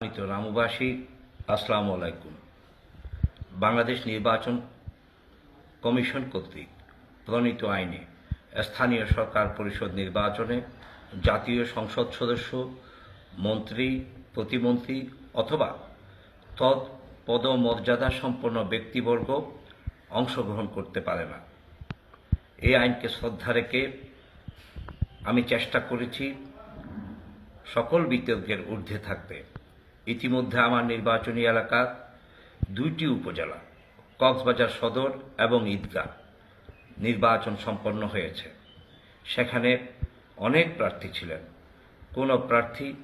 সম্মানিত রামুবাসী আসসালামু আলাইকুম। বাংলাদেশ নির্বাচন কমিশন কর্তৃক প্রণীত আইনে স্থানীয় সরকার পরিষদ নির্বাচনে জাতীয় সংসদ সদস্য, মন্ত্রী, প্রতিমন্ত্রী অথবা তৎ পদমর্যাদা সম্পন্ন ব্যক্তিবর্গ অংশগ্রহণ করতে পারে না। এই আইনকে শ্রদ্ধা রেখে আমি চেষ্টা করেছি সকল বিতর্কের ঊর্ধ্বে থাকতে। ইতিমধ্যে আমার নির্বাচনী এলাকার দুইটি উপজেলা, কক্সবাজার সদর এবং ঈদগাহ, নির্বাচন সম্পন্ন হয়েছে। সেখানে অনেক প্রার্থী ছিলেন। কোনো প্রার্থী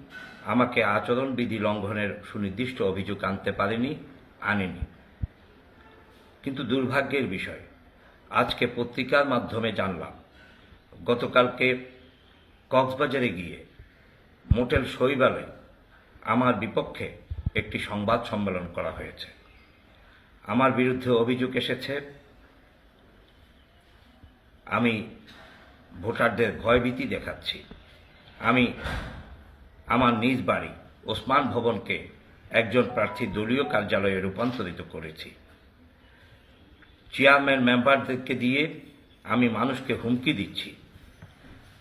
আমাকে আচরণবিধি লঙ্ঘনের সুনির্দিষ্ট অভিযোগ আনতে পারেনি, আনেনি। কিন্তু দুর্ভাগ্যের বিষয়, আজকে পত্রিকার মাধ্যমে জানলাম, গতকালকে কক্সবাজারে গিয়ে মোটেল শৈবালে আমার বিপক্ষে একটি সংবাদ সম্মেলন করা হয়েছে। আমার বিরুদ্ধে অভিযোগ এসেছে, আমি ভোটারদের ভয়ভীতি দেখাচ্ছি। আমি আমার নিজ বাড়ি ওসমান ভবনকে একজন প্রার্থী দলীয় কার্যালয়ে রূপান্তরিত করেছি। চেয়ারম্যান মেম্বারদেরকে দিয়ে আমি মানুষকে হুমকি দিচ্ছি।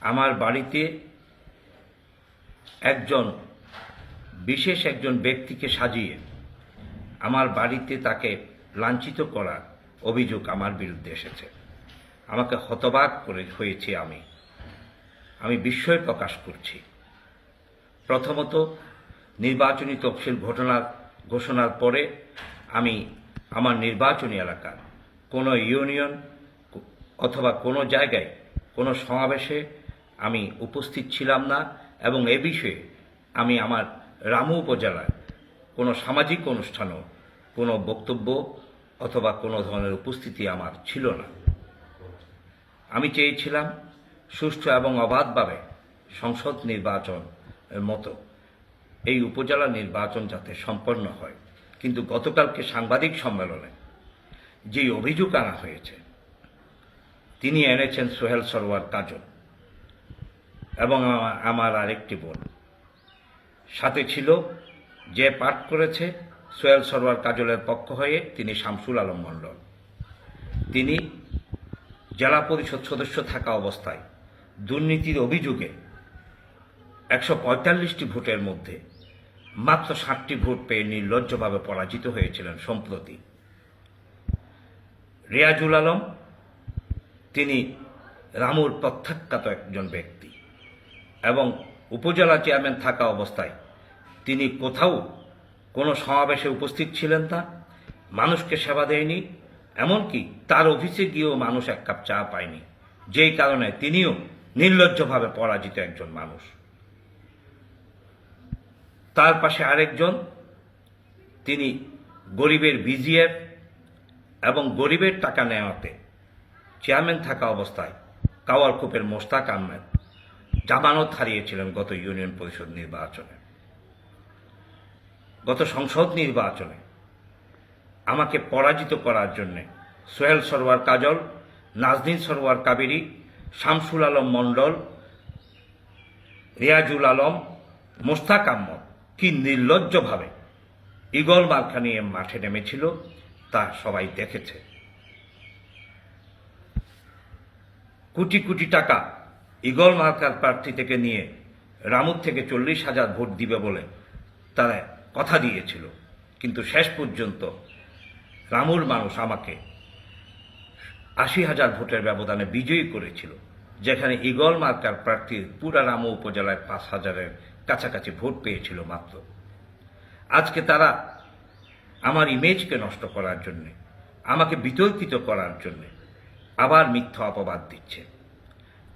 আমার বাড়িতে একজন বিশেষ একজন ব্যক্তিকে সাজিয়ে আমার বাড়িতে তাকে লাঞ্ছিত করার অভিযোগ আমার বিরুদ্ধে এসেছে। আমাকে হতবাক করে হয়েছি আমি। আমি বিস্ময় প্রকাশ করছি। প্রথমত, নির্বাচনী তফসিল ঘটনার ঘোষণার পরে আমি আমার নির্বাচনী এলাকার কোনো ইউনিয়ন অথবা কোনো জায়গায় কোনো সমাবেশে আমি উপস্থিত ছিলাম না এবং এ বিষয়ে আমি আমার রামু উপজেলায় কোনো সামাজিক অনুষ্ঠানও, কোনো বক্তব্য অথবা কোনো ধরনের উপস্থিতি আমার ছিল না। আমি চেয়েছিলাম সুষ্ঠু এবং অবাধভাবে সংসদ নির্বাচন মতো এই উপজেলা নির্বাচন যাতে সম্পন্ন হয়। কিন্তু গতকালকে সাংবাদিক সম্মেলনে যে অভিযোগ আনা হয়েছে, তিনি এনেছেন সোহেল সরোয়ার কাজল এবং আমার আরেকটি বোন। সাথে ছিল যে পাঠ করেছে সোহেল সরোয়ার কাজলের পক্ষ হয়ে তিনি শামসুল আলম মণ্ডল। তিনি জেলা পরিষদ সদস্য থাকা অবস্থায় দুর্নীতির অভিযোগে একশো পঁয়তাল্লিশটি ভোটের মধ্যে মাত্র ষাটটি ভোট পেয়ে নির্লজ্জভাবে পরাজিত হয়েছিলেন সম্প্রতি। রিয়াজুল আলম, তিনি রামুর প্রত্যাখ্যাত একজন ব্যক্তি এবং উপজেলা চেয়ারম্যান থাকা অবস্থায় তিনি কোথাও কোনো সমাবেশে উপস্থিত ছিলেন না। মানুষকে সেবা দেয়নি, এমনকি তার অফিসে গিয়েও মানুষ এক কাপ চা পায়নি। যেই কারণে তিনিও নির্লজ্জভাবে পরাজিত একজন মানুষ। তার পাশে আরেকজন, তিনি গরিবের বিজিএফ এবং গরিবের টাকা নেওয়াতে চেয়ারম্যান থাকা অবস্থায় কাওয়ারকোপের মোস্তাক আহমেদ। জামানত হারিয়েছিলেন গত ইউনিয়ন পরিষদ নির্বাচনে। গত সংসদ নির্বাচনে আমাকে পরাজিত করার জন্যে সোহেল সরোয়ার কাজল, নাজনীন সরোয়ার কাবেরী, শামসুল আলম মণ্ডল, রিয়াজুল আলম মোস্তাক আহমদ কি নির্লজ্জভাবে ইগল মার্কা নিয়ে মাঠে নেমেছিল তা সবাই দেখেছে। কোটি কোটি টাকা ইগল মার্কার প্রার্থী থেকে নিয়ে রামুর থেকে চল্লিশ হাজার ভোট দিবে বলে তারা কথা দিয়েছিল। কিন্তু শেষ পর্যন্ত রামুর মানুষ আমাকে আশি হাজার ভোটের ব্যবধানে বিজয়ী করেছিল, যেখানে ইগল মার্কার প্রার্থী পুরা রামু উপজেলায় পাঁচ হাজারের কাছাকাছি ভোট পেয়েছিল মাত্র। আজকে তারা আমার ইমেজকে নষ্ট করার জন্যে, আমাকে বিতর্কিত করার জন্যে আবার মিথ্যা অপবাদ দিচ্ছে।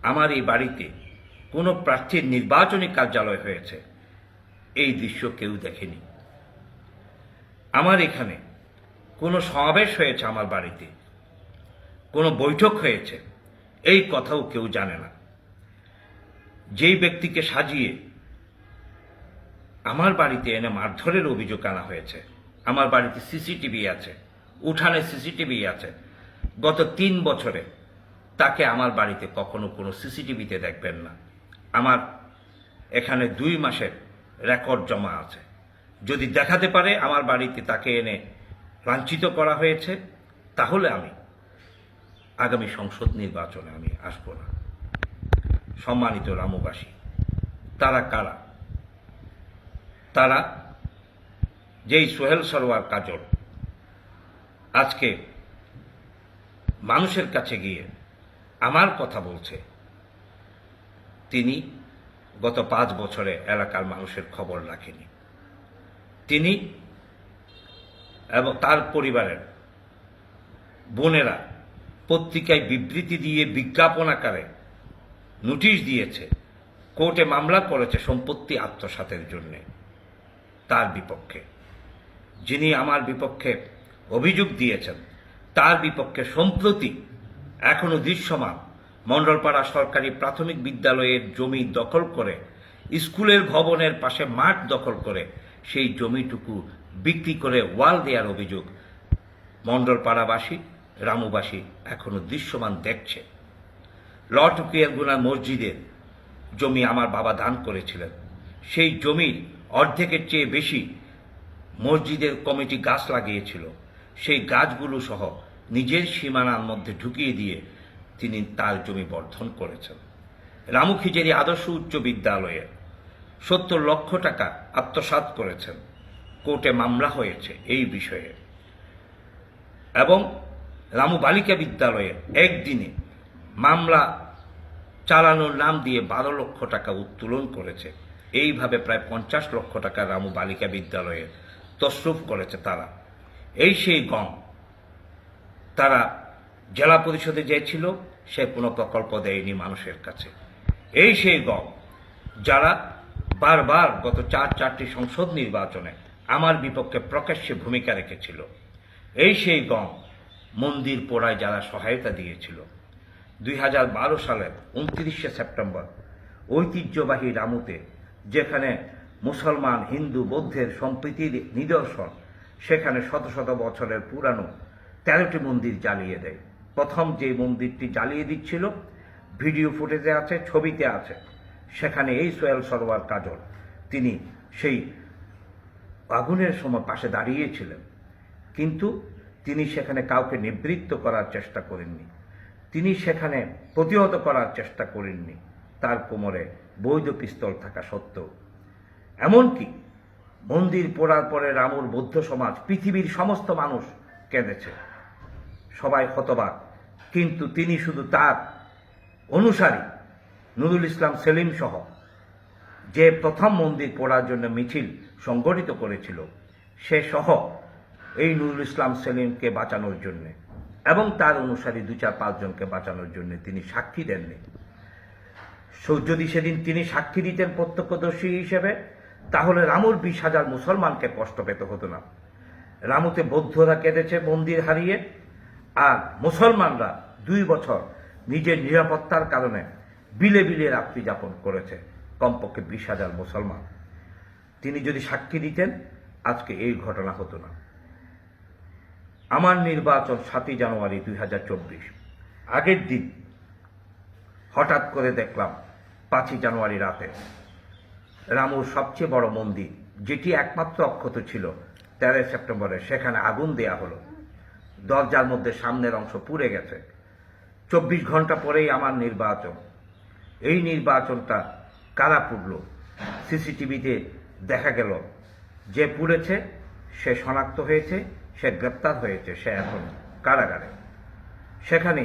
আমার এই বাড়িতে কোনো প্রার্থীর নির্বাচনী কার্যালয় হয়েছে। এই দৃশ্য কেউ দেখেনি। আমার এখানে কোনো সমাবেশ হয়েছে আমার বাড়িতে। কোনো বৈঠক হয়েছে, এই কথাও কেউ জানে না। যেই ব্যক্তিকে সাজিয়ে আমার বাড়িতে এনে মারধরের অভিযোগ আনা হয়েছে, আমার বাড়িতে সিসিটিভি আছে, উঠানে সিসিটিভি আছে, গত তিন বছরে তাকে আমার বাড়িতে কখনো কোনো সিসিটিভিতে দেখবেন না। আমার এখানে দুই মাসের রেকর্ড জমা আছে। যদি দেখাতে পারে আমার বাড়িতে তাকে এনে লাঞ্ছিত করা হয়েছে, তাহলে আমি আগামী সংসদ নির্বাচনে আমি আসব না। সম্মানিত রামবাসী, তারা কারা? তারা যেই সোহেল সরোয়ার কাজল আজকে মানুষের কাছে গিয়ে আমার কথা বলছে। তিনি গত পাঁচ বছরে এলাকার মানুষের খবর রাখেনি। তিনি এবং তার পরিবারের বোনেরা পত্রিকায় বিবৃতি দিয়ে বিজ্ঞাপন আকারে নোটিশ দিয়েছে, কোর্টে মামলা করেছে সম্পত্তি আত্মসাতের জন্যে তার বিপক্ষে। যিনি আমার বিপক্ষে অভিযোগ দিয়েছেন, তার বিপক্ষে সম্প্রতি এখনও দৃশ্যমান। মণ্ডলপাড়া সরকারি প্রাথমিক বিদ্যালয়ের জমি দখল করে, স্কুলের ভবনের পাশে মাঠ দখল করে সেই জমিটুকু বিক্রি করে ওয়াল দেওয়ার অভিযোগ। মণ্ডলপাড়াবাসী, রামুবাসী এখনও দৃশ্যমান দেখছে। লর্ড গুনা মসজিদের জমি আমার বাবা দান করেছিলেন। সেই জমির অর্ধেকের চেয়ে বেশি মসজিদের কমিটি গাছ লাগিয়েছিল। সেই গাছগুলো সহ নিজের সীমানার মধ্যে ঢুকিয়ে দিয়ে তিনি তার জমি বর্ধন করেছেন। রামু খিজেরি আদর্শ উচ্চ বিদ্যালয়ে সত্তর লক্ষ টাকা আত্মসাৎ করেছেন। কোর্টে মামলা হয়েছে এই বিষয়ে। এবং রামু বালিকা বিদ্যালয়ে একদিনে মামলা চালানোর নাম দিয়ে বারো লক্ষ টাকা উত্তোলন করেছে। এইভাবে প্রায় পঞ্চাশ লক্ষ টাকা রামু বালিকা বিদ্যালয়ে তসরুফ করেছে তারা। এই সেই গম তারা জেলা পরিষদে যেছিল সে কোনো প্রকল্প দেয়নি মানুষের কাছে। এই সেই গম, যারা বারবার গত চার চারটি সংসদ নির্বাচনে আমার বিপক্ষে প্রকাশ্যে ভূমিকা রেখেছিল, এই সেই গম মন্দির পোড়ায় যারা সহায়তা দিয়েছিল। দুই হাজার বারো সালের উনত্রিশে সেপ্টেম্বর, ঐতিহ্যবাহী রামুতে, যেখানে মুসলমান, হিন্দু, বৌদ্ধের সম্প্রীতির নিদর্শন, সেখানে শত শত বছরের পুরানো তেরোটি মন্দির জ্বালিয়ে দেয়। প্রথম যে মন্দিরটি জ্বালিয়ে দিচ্ছিল, ভিডিও ফুটেজে আছে, ছবিতে আছে। সেখানে এই সোয়েল সরোয়ার কাজল, তিনি সেই আগুনের সময় পাশে দাঁড়িয়েছিলেন। কিন্তু তিনি সেখানে কাউকে নিবৃত্ত করার চেষ্টা করেননি। তিনি সেখানে প্রতিহত করার চেষ্টা করেননি। তার কোমরে বৈধ পিস্তল থাকা সত্ত্বেও। এমনকি মন্দির পোড়ার পরে রামুর বৌদ্ধ সমাজ, পৃথিবীর সমস্ত মানুষ কেঁদেছে। সবাই হতবাক। কিন্তু তিনি শুধু তার অনুসারী, নুরুল ইসলাম সেলিম সহ যে প্রথম মন্দির পড়ার জন্য মিছিল সংগঠিত করেছিল, সে সহ এই নুরুল ইসলাম সেলিমকে বাঁচানোর জন্য এবং তার অনুসারী দু চার পাঁচজনকে বাঁচানোর জন্য তিনি সাক্ষী দেননি। যদি সেদিন তিনি সাক্ষী দিতেন প্রত্যক্ষদর্শী হিসেবে, তাহলে রামুর বিশ হাজার মুসলমানকে কষ্ট পেতে হতো না। রামুতে বৌদ্ধরা কেঁদেছে মন্দির হারিয়ে আর মুসলমানরা দুই বছর নিজের নিরাপত্তার কারণে বিলে বিলে রাত্রি যাপন করেছে, কমপক্ষে বিশ হাজার মুসলমান। তিনি যদি সাক্ষী দিতেন, আজকে এই ঘটনা হতো না। আমার নির্বাচন সাতই জানুয়ারি দুই হাজার চব্বিশ। আগের দিন হঠাৎ করে দেখলাম পাঁচই জানুয়ারি রাতে রামুর সবচেয়ে বড় মন্দির, যেটি একমাত্র অক্ষত ছিল, তেরোই সেপ্টেম্বরে, সেখানে আগুন দেয়া হলো। দরজার মধ্যে সামনের অংশ পুড়ে গেছে। চব্বিশ ঘণ্টা পরেই আমার নির্বাচন। এই নির্বাচনটা কারা পুড়ল? সিসিটিভিতে দেখা গেল, যে পুড়েছে, সে শনাক্ত হয়েছে, সে গ্রেপ্তার হয়েছে, সে এখন কারাগারে। সেখানে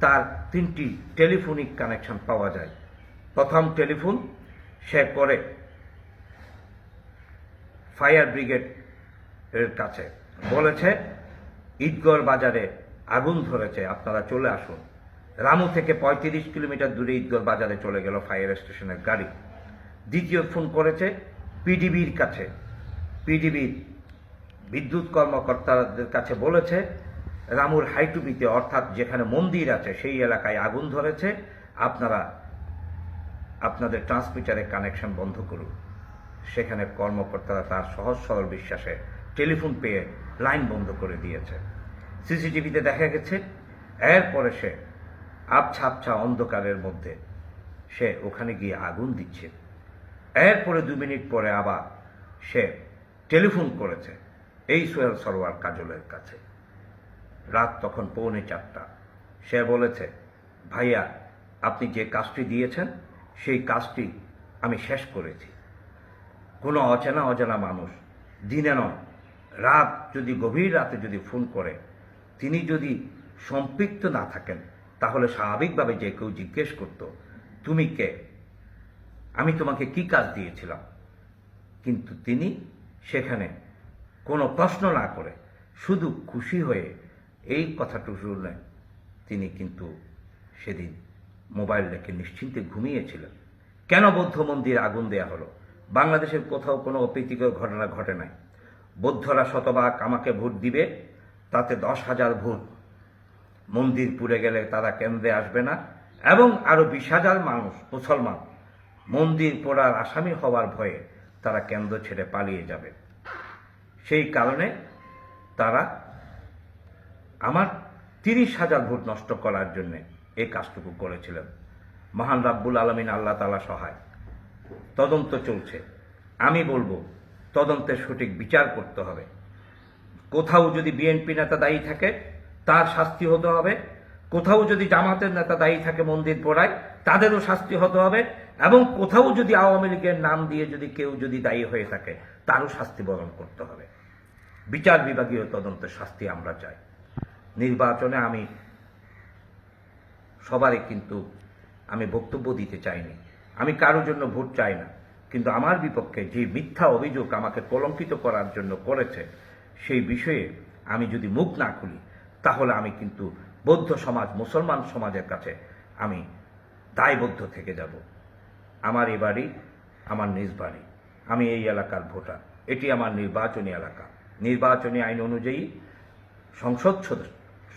তার তিনটি টেলিফোনিক কানেকশন পাওয়া যায়। প্রথম টেলিফোন, সে করে ফায়ার ব্রিগেড এর কাছে। বলেছে ঈদগড় বাজারে আগুন ধরেছে, আপনারা চলে আসুন। রামু থেকে পঁয়ত্রিশ কিলোমিটার দূরে ঈদগড় বাজারে চলে গেল ফায়ার স্টেশনের গাড়ি। দ্বিতীয় ফোন করেছে পিডিবির কাছে। পিডিবির বিদ্যুৎ কর্মকর্তাদের কাছে বলেছে, রামুর হাইটুপিতে, অর্থাৎ যেখানে মন্দির আছে, সেই এলাকায় আগুন ধরেছে। আপনারা আপনাদের ট্রান্সমিটারে কানেকশন বন্ধ করুন। সেখানে কর্মকর্তারা তার সহজ সরল বিশ্বাসে টেলিফোন পেয়ে লাইন বন্ধ করে দিয়েছে। সিসিটিভিতে দেখা গেছে, এরপরে সে আবছা আবছা অন্ধকারের মধ্যে সে ওখানে গিয়ে আগুন দিচ্ছে। এরপরে দু মিনিট পরে আবার সে টেলিফোন করেছে এই সোহেল সরোয়ার কাজলের কাছে। রাত তখন পৌনে চারটা। সে বলেছে, ভাইয়া, আপনি যে কাজটি দিয়েছেন, সেই কাজটি আমি শেষ করেছি। কোনো অচেনা অজানা মানুষ, দিনে নয় রাত যদি গভীর রাতে যদি ফোন করে, তিনি যদি সম্পৃক্ত না থাকেন, তাহলে স্বাভাবিকভাবে যে কেউ জিজ্ঞেস করত, তুমি কে? আমি তোমাকে কি কাজ দিয়েছিলাম? কিন্তু তিনি সেখানে কোনো প্রশ্ন না করে শুধু খুশি হয়ে এই কথাটুকু শুনলেন। তিনি কিন্তু সেদিন মোবাইল রেখে নিশ্চিন্তে ঘুমিয়েছিলেন। কেন বৌদ্ধ মন্দির আগুন দেয়া হলো? বাংলাদেশের কোথাও কোনো অপ্রীতিকর ঘটনা ঘটে নাই। বৌদ্ধরা শতভাগ আমাকে ভোট দিবে, তাতে দশ হাজার ভোট। মন্দির পুড়ে গেলে তারা কেন্দ্রে আসবে না, এবং আরও বিশ হাজার মানুষ, মুসলমান, মন্দির পোড়ার আসামি হওয়ার ভয়ে তারা কেন্দ্র ছেড়ে পালিয়ে যাবে। সেই কারণে তারা আমার তিরিশ হাজার ভোট নষ্ট করার জন্য এই কাজটুকু করেছিলেন। মহান রাব্বুল আলমিন আল্লাহ তালা সহায়। তদন্ত চলছে। আমি বলব তদন্তের সঠিক বিচার করতে হবে। কোথাও যদি বিএনপি নেতা দায়ী থাকে, তার শাস্তি হতে হবে। কোথাও যদি জামাতের নেতা দায়ী থাকে মন্দির পোড়ায়, তাদেরও শাস্তি হতে হবে। এবং কোথাও যদি আওয়ামী লীগের নাম দিয়ে যদি কেউ যদি দায়ী হয়ে থাকে, তারও শাস্তি বরণ করতে হবে। বিচার বিভাগীয় তদন্তের শাস্তি আমরা চাই। নির্বাচনে আমি, সবারই কিন্তু আমি বক্তব্য দিতে চাইনি। আমি কারোর জন্য ভোট চাই না। কিন্তু আমার বিপক্ষে যে মিথ্যা অভিযোগ আমাকে কলঙ্কিত করার জন্য করেছে, সেই বিষয়ে আমি যদি মুখ না খুলি, তাহলে আমি কিন্তু বৌদ্ধ সমাজ, মুসলমান সমাজের কাছে আমি দায়বদ্ধ থেকে যাব। আমার এ বাড়ি, আমার নিজ বাড়ি। আমি এই এলাকার ভোটার। এটি আমার নির্বাচনী এলাকা। নির্বাচনী আইন অনুযায়ী সংসদ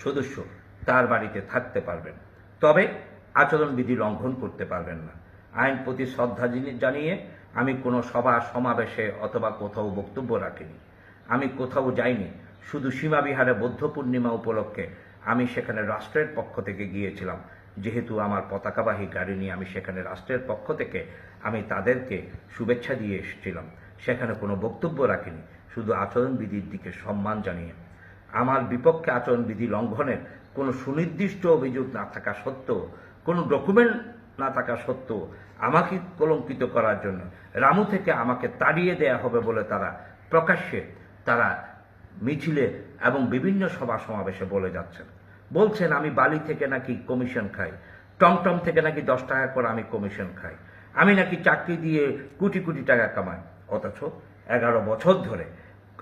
সদস্য- তার বাড়িতে থাকতে পারবেন। তবে আচরণবিধি লঙ্ঘন করতে পারবেন না। আইন প্রতি শ্রদ্ধা জিনি- জানিয়ে আমি কোনো সভা, সমাবেশে অথবা কোথাও বক্তব্য রাখিনি। আমি কোথাও যাইনি। শুধু সীমাবিহারে বৌদ্ধ পূর্ণিমা উপলক্ষে আমি সেখানে রাষ্ট্রের পক্ষ থেকে গিয়েছিলাম। যেহেতু আমার পতাকাবাহী গাড়ি নিয়ে আমি সেখানে রাষ্ট্রের পক্ষ থেকে আমি তাদেরকে শুভেচ্ছা দিয়ে এসেছিলাম। সেখানে কোনো বক্তব্য রাখিনি। শুধু আচরণবিধির দিকে সম্মান জানিয়ে। আমার বিপক্ষে আচরণবিধি লঙ্ঘনের কোনো সুনির্দিষ্ট অভিযোগ না থাকা সত্ত্বেও কোনো ডকুমেন্ট না থাকা সত্ত্বেও আমাকে কলঙ্কিত করার জন্য রামু থেকে আমাকে তাড়িয়ে দেয়া হবে বলে তারা প্রকাশ্যে তারা মিছিলে এবং বিভিন্ন সভা সমাবেশে বলে যাচ্ছেন। বলছেন, আমি বালি থেকে নাকি কমিশন খাই। টমটম থেকে নাকি দশ টাকা করে আমি কমিশন খাই। আমি নাকি চাকরি দিয়ে কোটি কোটি টাকা কামাই। অথচ এগারো বছর ধরে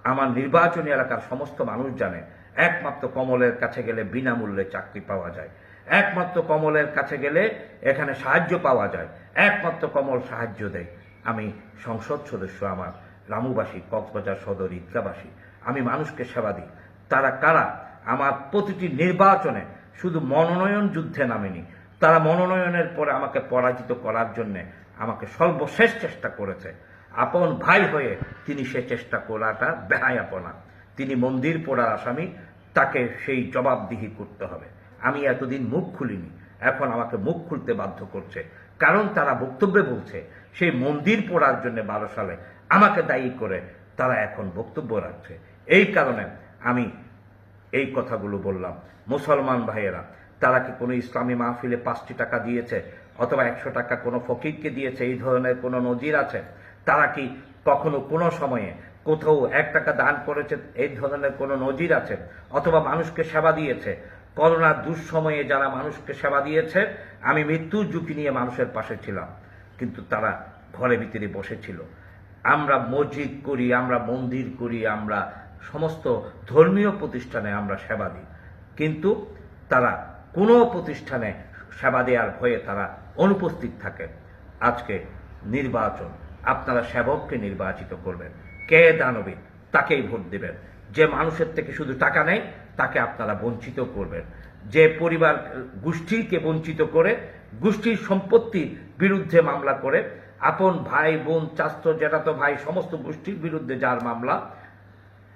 আমার নির্বাচনী এলাকার সমস্ত মানুষ জানে, একমাত্র কমলের কাছে গেলে বিনামূল্যে চাকরি পাওয়া যায়। একমাত্র কমলের কাছে গেলে এখানে সাহায্য পাওয়া যায়। একমাত্র কমল সাহায্য দেয়। আমি সংসদ সদস্য আমার, রামুবাসী, কক্সবাজার সদর ঈদগাবাসী আমি মানুষকে সেবা দিই। তারা কারা? আমার প্রতিটি নির্বাচনে শুধু মনোনয়ন যুদ্ধে নামেনি। তারা মনোনয়নের পরে আমাকে পরাজিত করার জন্য আমাকে সর্বশেষ চেষ্টা করেছে। আপন ভাই হয়ে তিনি সে চেষ্টা করাটা বেহায়াপনা। তিনি মন্দির পোড়ার আসামি, তাকে সেই জবাবদিহি করতে হবে। আমি এতদিন মুখ খুলিনি। এখন আমাকে মুখ খুলতে বাধ্য করছে। কারণ তারা বক্তব্যে বলছে, সেই মন্দির পড়ার জন্য বারো সালে আমাকে দায়ী করে তারা এখন বক্তব্য রাখছে। এই কারণে আমি এই কথাগুলো বললাম। মুসলমান ভাইয়েরা, তারা কি কোনো ইসলামী মাহফিলে পাঁচটি টাকা দিয়েছে অথবা একশো টাকা কোনো ফকিরকে দিয়েছে? এই ধরনের কোনো নজির আছে? তারা কি কখনো কোনো সময়ে কোথাও এক টাকা দান করেছে? এই ধরনের কোনো নজির আছে? অথবা মানুষকে সেবা দিয়েছে? করোনার দুঃসময়ে যারা মানুষকে সেবা দিয়েছে, আমি মৃত্যুর ঝুঁকি নিয়ে মানুষের পাশে ছিলাম, কিন্তু তারা ঘরে ভিতরে বসেছিল আমরা মসজিদ করি, আমরা মন্দির করি, আমরা সমস্ত ধর্মীয় প্রতিষ্ঠানে আমরা সেবা দিই। কিন্তু তারা কোনো প্রতিষ্ঠানে সেবা দেওয়ার ভয়ে তারা অনুপস্থিত থাকে। আজকে নির্বাচন, আপনারা সেবককে নির্বাচিত করবেন। কে দানবী? তাকেই ভোট দেবেন। যে মানুষের থেকে শুধু টাকা নেয়, তাকে আপনারা বঞ্চিত করবেন। যে পরিবার গোষ্ঠীকে বঞ্চিত করে, গোষ্ঠীর সম্পত্তির বিরুদ্ধে মামলা করে, আপন ভাই, বোন চাস্ত জ্যাঠাতো ভাই, সমস্ত গোষ্ঠীর বিরুদ্ধে যার মামলা,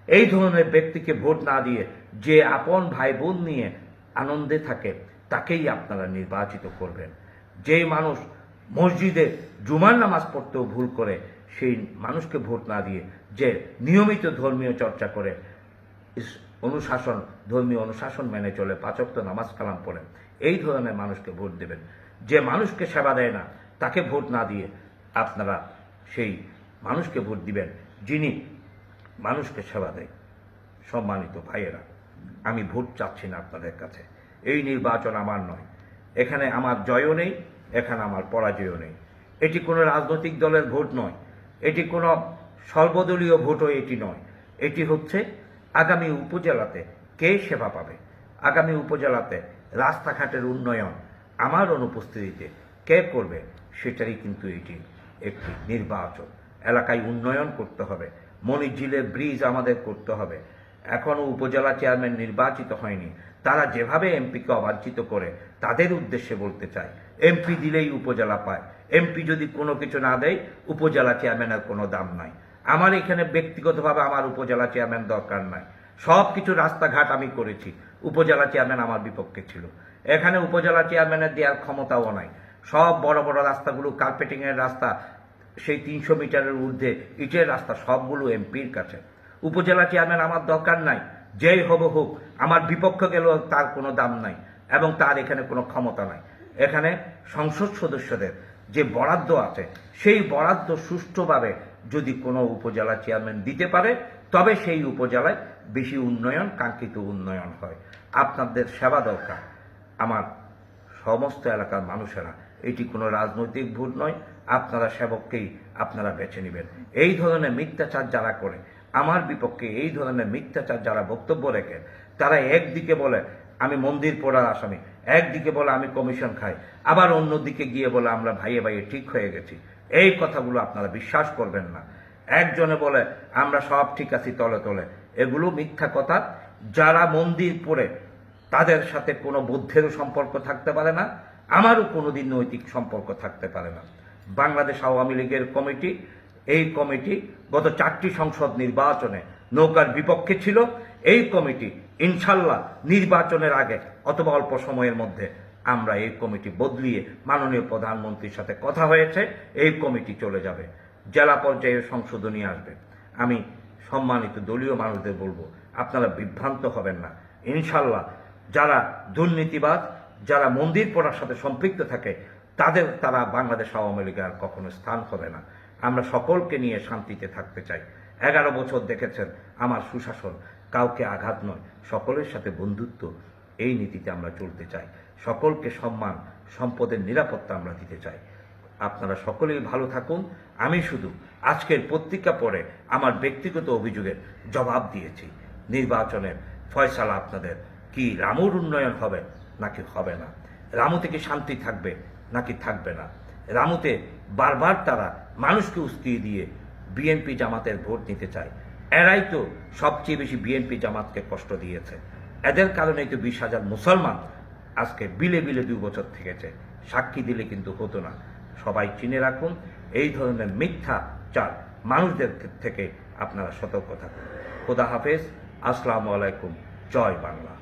এই ধরনের ব্যক্তিকে ভোট না দিয়ে যে আপন ভাই, বোন নিয়ে আনন্দে থাকে, তাকেই আপনারা নির্বাচিত করবেন। যেই মানুষ মসজিদে জুমার নামাজ পড়তেও ভুল করে সেই মানুষকে ভোট না দিয়ে যে নিয়মিত ধর্মীয় চর্চা করে অনুশাসন, ধর্মীয় অনুশাসন মেনে চলে পাচক নামাজ কালাম পড়ে, এই ধরনের মানুষকে ভোট দেবেন। যে মানুষকে সেবা দেয় না, তাকে ভোট না দিয়ে আপনারা সেই মানুষকে ভোট দিবেন, যিনি মানুষকে সেবা দেয়। সম্মানিত ভাইয়েরা, আমি ভোট চাচ্ছি না আপনাদের কাছে। এই নির্বাচন আমার নয়। এখানে আমার জয়ও নেই, এখানে আমার পরাজয়ও নেই। এটি কোনো রাজনৈতিক দলের ভোট নয়। এটি কোনো সর্বদলীয় ভোটও এটি নয়। এটি হচ্ছে আগামী উপজেলাতে কে সেবা পাবে? আগামী উপজেলাতে রাস্তাঘাটের উন্নয়ন আমার অনুপস্থিতিতে কে করবে সেটারই কিন্তু এটি একটি নির্বাচন। এলাকায় উন্নয়ন করতে হবে। মণিঝিলের ব্রিজ আমাদের করতে হবে। এখনও উপজেলা চেয়ারম্যান নির্বাচিত হয়নি। তারা যেভাবে এমপিকে অবাঞ্ছিত করে তাদের উদ্দেশ্যে বলতে চায় এমপি দিলেই উপজেলা পায়। এমপি যদি কোনো কিছু না দেয়, উপজেলা চেয়ারম্যানের কোনো দাম নাই। আমার এখানে ব্যক্তিগতভাবে আমার উপজেলা চেয়ারম্যান দরকার নাই। সব কিছু রাস্তাঘাট আমি করেছি। উপজেলা চেয়ারম্যান আমার বিপক্ষে ছিল। এখানে উপজেলা চেয়ারম্যানের দেওয়ার ক্ষমতাও নাই। সব বড় বড় রাস্তাগুলো কার্পেটিংয়ের রাস্তা, সেই তিনশো মিটারের ঊর্ধ্বে ইটের রাস্তা, সবগুলো এমপির কাছে। উপজেলা চেয়ারম্যান আমার দরকার নাই। যেই হব হোক, আমার বিপক্ষ গেলেও তার কোনো দাম নাই এবং তার এখানে কোনো ক্ষমতা নাই। এখানে সংসদ সদস্যদের যে বরাদ্দ আছে, সেই বরাদ্দ সুষ্ঠুভাবে যদি কোনো উপজেলা চেয়ারম্যান দিতে পারে, তবে সেই উপজেলায় বেশি উন্নয়ন, কাঙ্ক্ষিত উন্নয়ন হয়। আপনাদের সেবা দরকার। আমার সমস্ত এলাকার মানুষেরা, এটি কোনো রাজনৈতিক ভোট নয়, আপনারা সেবককেই আপনারা বেছে নেবেন। এই ধরনের মিথ্যাচার যারা করে, আমার বিপক্ষে এই ধরনের মিথ্যাচার যারা বক্তব্য রেখে, তারা একদিকে বলে, আমি মন্দির পড়ার আসামি। একদিকে বলে আমি কমিশন খাই, আবার অন্যদিকে গিয়ে বলে আমরা ভাইয়ে ভাইয়ে ঠিক হয়ে গেছি। এই কথাগুলো আপনারা বিশ্বাস করবেন না। একজনে বলে, আমরা সব ঠিক আছি তলে তলে। এগুলো মিথ্যা কথা। যারা মন্দির পড়ে, তাদের সাথে কোনো বুদ্ধেরও সম্পর্ক থাকতে পারে না, আমারও কোনোদিন নৈতিক সম্পর্ক থাকতে পারে না। বাংলাদেশ আওয়ামী লীগের কমিটি, এই কমিটি গত চারটি সংসদ নির্বাচনে নৌকার বিপক্ষে ছিল। এই কমিটি ইনশাল্লাহ নির্বাচনের আগে অথবা অল্প সময়ের মধ্যে আমরা এই কমিটি বদলিয়ে মাননীয় প্রধানমন্ত্রীর সাথে কথা হয়েছে, এই কমিটি চলে যাবে। জেলা পর্যায়ে সংশোধনী আসবে। আমি সম্মানিত দলীয় মানুষদের বলব, আপনারা বিভ্রান্ত হবেন না। ইনশাল্লাহ যারা দুর্নীতিবাদ, যারা মন্দির পড়ার সাথে সম্পৃক্ত থাকে, তাদের, তারা বাংলাদেশ আওয়ামী লীগে আর কখনো স্থান হবে না। আমরা সকলকে নিয়ে শান্তিতে থাকতে চাই। এগারো বছর দেখেছেন আমার সুশাসন। কাউকে আঘাত নয়, সকলের সাথে বন্ধুত্ব। এই নীতিতে আমরা চলতে চাই। সকলকে সম্মান, সম্পদের নিরাপত্তা আমরা দিতে চাই। আপনারা সকলেই ভালো থাকুন। আমি শুধু আজকের পত্রিকা পড়ে আমার ব্যক্তিগত অভিযোগের জবাব দিয়েছি। নির্বাচনের ফয়সালা আপনাদের কি রামুর উন্নয়ন হবে নাকি হবে না? রামুতে কি শান্তি থাকবে নাকি থাকবে না? রামুতে বারবার তারা মানুষকে উস্কিয়ে দিয়ে বিএনপি জামাতের ভোট নিতে চায়। এরাই তো সবচেয়ে বেশি বিএনপি জামাতকে কষ্ট দিয়েছে। এদের কারণেই তো বিশ হাজার মুসলমান আজকে বিলে বিলে দু বছর থেকেছে। সাক্ষী দিলে কিন্তু হতো না। সবাই চিনে রাখুন, এই ধরনের মিথ্যা চাল মানুষদের থেকে আপনারা সতর্ক থাকুন। খোদা হাফেজ, আসসালামু আলাইকুম, জয় বাংলা।